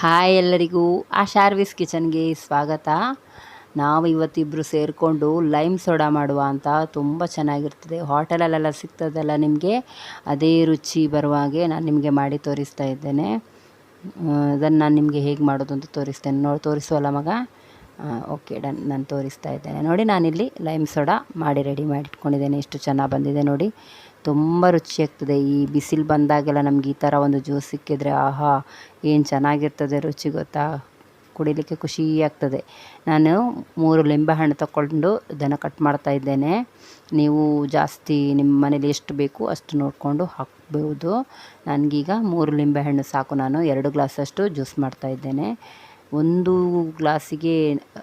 Hi ಎಲ್ಲರಿಗೂ. ಆ ಶಾರ್ವಿಸ್ ಕಿಚನ್ಗೆ ಸ್ವಾಗತ. ನಾವು ಇವತ್ತಿಬ್ಬರು ಸೇರಿಕೊಂಡು ಲೈಮ್ ಸೋಡಾ ಮಾಡುವ ಅಂತ ತುಂಬ ಚೆನ್ನಾಗಿರ್ತದೆ. ಹೋಟೆಲಲ್ಲೆಲ್ಲ ಸಿಗ್ತದಲ್ಲ ನಿಮಗೆ? ಅದೇ ರುಚಿ ಬರುವ ಹಾಗೆ ನಾನು ನಿಮಗೆ ಮಾಡಿ ತೋರಿಸ್ತಾ ಇದ್ದೇನೆ. ಅದನ್ನು ನಾನು ನಿಮಗೆ ಹೇಗೆ ಮಾಡೋದು ಅಂತ ತೋರಿಸ್ತೇನೆ. ನೋಡಿ, ತೋರಿಸುವಲ್ಲ ಮಗ? ಓಕೆ, ಡನ್, ನಾನು ತೋರಿಸ್ತಾ ಇದ್ದೇನೆ. ನೋಡಿ, ನಾನಿಲ್ಲಿ ಲೈಮ್ ಸೋಡಾ ಮಾಡಿ ರೆಡಿ ಮಾಡಿಟ್ಕೊಂಡಿದ್ದೇನೆ. ಇಷ್ಟು ಚೆನ್ನಾಗಿ ಬಂದಿದೆ ನೋಡಿ. ತುಂಬ ರುಚಿಯಾಗ್ತದೆ. ಈ ಬಿಸಿಲು ಬಂದಾಗೆಲ್ಲ ನಮ್ಗೆ ಈ ಥರ ಒಂದು ಜ್ಯೂಸ್ ಸಿಕ್ಕಿದರೆ ಆಹಾ, ಏನು ಚೆನ್ನಾಗಿರ್ತದೆ ರುಚಿ ಗೊತ್ತಾ? ಕುಡಿಲಿಕ್ಕೆ ಖುಷಿ ಆಗ್ತದೆ. ನಾನು ಮೂರು ಲಿಂಬೆಹಣ್ಣು ತಗೊಂಡು ಇದನ್ನು ಕಟ್ ಮಾಡ್ತಾ ಇದ್ದೇನೆ. ನೀವು ಜಾಸ್ತಿ ನಿಮ್ಮ ಮನೇಲಿ ಎಷ್ಟು ಬೇಕು ಅಷ್ಟು ನೋಡಿಕೊಂಡು ಹಾಕ್ಬೋದು. ನನಗೀಗ ಮೂರು ಲಿಂಬೆಹಣ್ಣು ಸಾಕು. ನಾನು ಎರಡು ಗ್ಲಾಸಷ್ಟು ಜ್ಯೂಸ್ ಮಾಡ್ತಾ ಇದ್ದೇನೆ. ಒಂದು ಗ್ಲಾಸಿಗೆ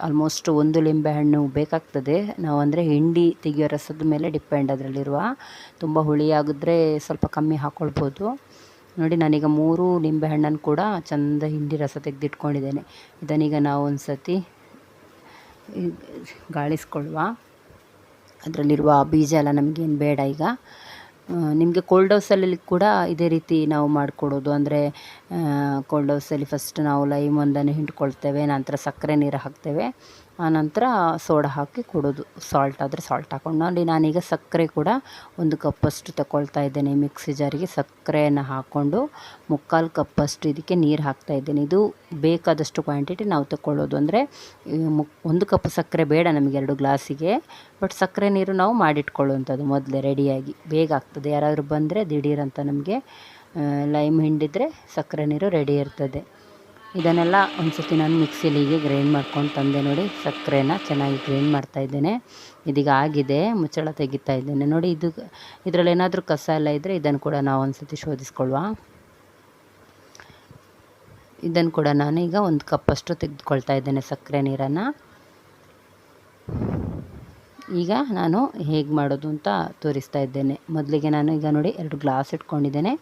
ಆಲ್ಮೋಸ್ಟ್ ಒಂದು ಲಿಂಬೆಹಣ್ಣು ಬೇಕಾಗ್ತದೆ. ನಾವು ಅಂದರೆ ಹಿಂಡಿ ತೆಗೆಯೋ ರಸದ ಮೇಲೆ ಡಿಪೆಂಡ್ ಅದರಲ್ಲಿರುವ. ತುಂಬ ಹುಳಿಯಾಗಿದ್ರೆ ಸ್ವಲ್ಪ ಕಮ್ಮಿ ಹಾಕ್ಕೊಳ್ಬೋದು ನೋಡಿ, ನಾನೀಗ ಮೂರು ಲಿಂಬೆಹಣ್ಣನ್ನು ಕೂಡ ಚಂದ ಹಿಂಡಿ ರಸ ತೆಗೆದಿಟ್ಕೊಂಡಿದ್ದೇನೆ. ಇದನ್ನೀಗ ನಾವು ಒಂದು ಸತಿ ಗಾಳಿಸ್ಕೊಳ್ಳುವ ಅದರಲ್ಲಿರುವ ಬೀಜ ಎಲ್ಲ ನಮಗೇನು ಬೇಡ ಈಗ. ನಿಮಗೆ ಕೋಲ್ಡ್ ಹೌಸಲ್ಲಿ ಕೂಡ ಇದೇ ರೀತಿ ನಾವು ಮಾಡಿಕೊಡೋದು. ಅಂದರೆ ಕೋಲ್ಡ್ ಹೌಸಲ್ಲಿ ಫಸ್ಟ್ ನಾವು ಲೈಮ್ ಒಂದನ್ನು ಹಿಂಡ್ಕೊಳ್ತೇವೆ, ನಂತರ ಸಕ್ಕರೆ ನೀರು ಹಾಕ್ತೇವೆ. ಆನಂತರ ಸೋಡಾ ಹಾಕಿ ಕೊಡೋದು. ಸಾಲ್ಟ್ ಆದರೆ ಸಾಲ್ಟ್ ಹಾಕೊಂಡು. ನೋಡಿ, ನಾನೀಗ ಸಕ್ಕರೆ ಕೂಡ ಒಂದು ಕಪ್ಪಷ್ಟು ತಗೊಳ್ತಾ ಇದ್ದೇನೆ ಮಿಕ್ಸಿ ಜಾರಿಗೆ ಸಕ್ಕರೆಯನ್ನು ಹಾಕ್ಕೊಂಡು ಮುಕ್ಕಾಲು ಕಪ್ಪಷ್ಟು ಇದಕ್ಕೆ ನೀರು ಹಾಕ್ತಾ ಇದ್ದೇನೆ. ಇದು ಬೇಕಾದಷ್ಟು ಕ್ವಾಂಟಿಟಿ ನಾವು ತಗೊಳ್ಳೋದು ಅಂದರೆ ಒಂದು ಕಪ್ ಸಕ್ಕರೆ ಬೇಡ ನಮಗೆ ಎರಡು ಗ್ಲಾಸಿಗೆ. ಬಟ್ ಸಕ್ಕರೆ ನೀರು ನಾವು ಮಾಡಿಟ್ಕೊಳ್ಳುವಂಥದ್ದು ಮೊದಲೇ ರೆಡಿಯಾಗಿ ಬೇಗ ಆಗ್ತದೆ. ಯಾರಾದರೂ ಬಂದರೆ ದಿಢೀರಂತ ನಮಗೆ ಲೈಮ್ ಹಿಂಡಿದರೆ ಸಕ್ಕರೆ ನೀರು ರೆಡಿ ಇರ್ತದೆ. ಇದನ್ನೆಲ್ಲ ಒಂದು ಸತಿ ನಾನು ಮಿಕ್ಸಿಲಿಗೆ ಗ್ರೈಂಡ್ ಮಾಡ್ಕೊಂಡು ತಂದೆ ನೋಡಿ ಸಕ್ಕರೆನ ಚೆನ್ನಾಗಿ ಗ್ರೈಂಡ್ ಮಾಡ್ತಾ ಇದ್ದೇನೆ. ಇದೀಗ ಆಗಿದೆ, ಮುಚ್ಚಳ ತೆಗಿತಾ ಇದ್ದೇನೆ. ನೋಡಿ ಇದು ಇದರಲ್ಲಿ ಏನಾದರೂ ಕಸ ಎಲ್ಲ ಇದ್ದರೆ ಇದನ್ನು ಕೂಡ ನಾವು ಒಂದು ಸತಿ ಶೋಧಿಸ್ಕೊಳ್ಳುವ. ಇದನ್ನು ಕೂಡ ನಾನು ಈಗ ಒಂದು ಕಪ್ಪಷ್ಟು ತೆಗೆದುಕೊಳ್ತಾ ಇದ್ದೇನೆ ಸಕ್ಕರೆ ನೀರನ್ನು. ಈಗ ನಾನು ಹೇಗೆ ಮಾಡೋದು ಅಂತ ತೋರಿಸ್ತಾ ಇದ್ದೇನೆ. ಮೊದಲಿಗೆ ನಾನು ಈಗ ನೋಡಿ ಎರಡು ಗ್ಲಾಸ್ ಇಟ್ಕೊಂಡಿದ್ದೇನೆ.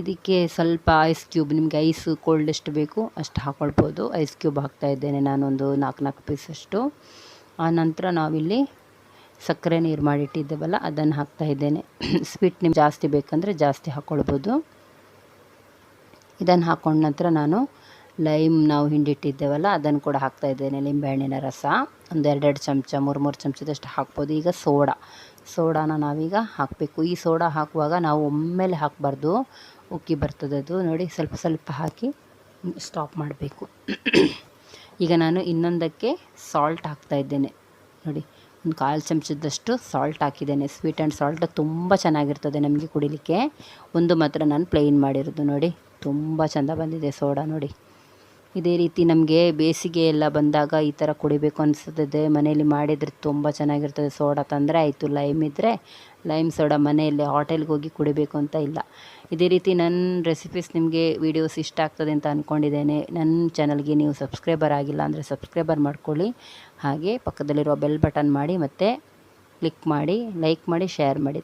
ಇದಕ್ಕೆ ಸ್ವಲ್ಪ ಐಸ್ ಕ್ಯೂಬ್, ನಿಮಗೆ ಐಸ್ ಕೋಲ್ಡ್ ಎಷ್ಟು ಬೇಕು ಅಷ್ಟು ಹಾಕ್ಕೊಳ್ಬೋದು ಐಸ್ ಕ್ಯೂಬ್ ಹಾಕ್ತಾ ಇದ್ದೇನೆ ನಾನೊಂದು ನಾಲ್ಕು ನಾಲ್ಕು ಪೀಸಷ್ಟು ಆನಂತರ ನಾವಿಲ್ಲಿ ಸಕ್ಕರೆ ನೀರು ಮಾಡಿಟ್ಟಿದ್ದೇವಲ್ಲ, ಅದನ್ನು ಹಾಕ್ತಾ ಇದ್ದೇನೆ. ಸ್ವೀಟ್ ನಿಮ್ಗೆ ಜಾಸ್ತಿ ಬೇಕಂದರೆ ಜಾಸ್ತಿ ಹಾಕ್ಕೊಳ್ಬೋದು ಇದನ್ನು ಹಾಕ್ಕೊಂಡ ನಂತರ ನಾನು ಲೈಮ್ ನಾವು ಹಿಂಡಿಟ್ಟಿದ್ದೇವಲ್ಲ, ಅದನ್ನು ಕೂಡ ಹಾಕ್ತಾ ಇದ್ದೇನೆ. ಲಿಂಬೆಹಣ್ಣಿನ ರಸ ಒಂದು ಎರಡೆರಡು ಚಮಚ, ಮೂರು ಮೂರು ಚಮಚದಷ್ಟು ಹಾಕ್ಬೋದು. ಈಗ ಸೋಡಾ. ಸೋಡಾನ ನಾವೀಗ ಹಾಕಬೇಕು. ಈ ಸೋಡಾ ಹಾಕುವಾಗ ನಾವು ಒಮ್ಮೆಲೆ ಹಾಕಬಾರ್ದು. ಉಕ್ಕಿ ಬರ್ತದೆ ಅದು. ನೋಡಿ, ಸ್ವಲ್ಪ ಸ್ವಲ್ಪ ಹಾಕಿ ಸ್ಟಾಪ್ ಮಾಡಬೇಕು. ಈಗ ನಾನು ಇನ್ನೊಂದಕ್ಕೆ ಸಾಲ್ಟ್ ಹಾಕ್ತಾ ಇದ್ದೇನೆ. ನೋಡಿ, ಒಂದು ಕಾಲು ಚಮಚದಷ್ಟು ಸಾಲ್ಟ್ ಹಾಕಿದ್ದೇನೆ. ಸ್ವೀಟ್ ಆ್ಯಂಡ್ ಸಾಲ್ಟ್ ತುಂಬ ಚೆನ್ನಾಗಿರ್ತದೆ ನಮಗೆ ಕುಡಿಲಿಕ್ಕೆ. ಒಂದು ಮಾತ್ರ ನಾನು ಪ್ಲೇನ್ ಮಾಡಿರೋದು. ನೋಡಿ, ತುಂಬ ಚೆಂದ ಬಂದಿದೆ ಸೋಡಾ. ನೋಡಿ. ಇದೇ ರೀತಿ ನಮಗೆ ಬೇಸಿಗೆ ಎಲ್ಲ ಬಂದಾಗ ಈ ಥರ ಕುಡಿಬೇಕು ಅನಿಸ್ತದೆ ಮನೆಯಲ್ಲಿ ಮಾಡಿದರೆ ತುಂಬ ಚೆನ್ನಾಗಿರ್ತದೆ. ಸೋಡಾ ತಂದರೆ ಆಯಿತು, ಲೈಮ್ ಇದ್ದರೆ ಲೈಮ್ ಸೋಡಾ ಮನೆಯಲ್ಲಿ ಹೋಟೆಲ್ಗೆ ಹೋಗಿ ಕುಡಿಬೇಕು ಅಂತ ಇಲ್ಲ. ಇದೇ ರೀತಿ ನನ್ನ ರೆಸಿಪೀಸ್ ನಿಮಗೆ ವೀಡಿಯೋಸ್ ಇಷ್ಟ ಆಗ್ತದೆ ಅಂತ ಅಂದ್ಕೊಂಡಿದ್ದೇನೆ ನನ್ನ ಚಾನಲ್ಗೆ ನೀವು ಸಬ್ಸ್ಕ್ರೈಬರ್ ಆಗಿಲ್ಲ ಅಂದರೆ ಸಬ್ಸ್ಕ್ರೈಬರ್ ಮಾಡ್ಕೊಳ್ಳಿ. ಹಾಗೆ ಪಕ್ಕದಲ್ಲಿರುವ ಬೆಲ್ ಬಟನ್ ಮಾಡಿ ಮತ್ತು ಕ್ಲಿಕ್ ಮಾಡಿ ಲೈಕ್ ಮಾಡಿ ಶೇರ್ ಮಾಡಿ.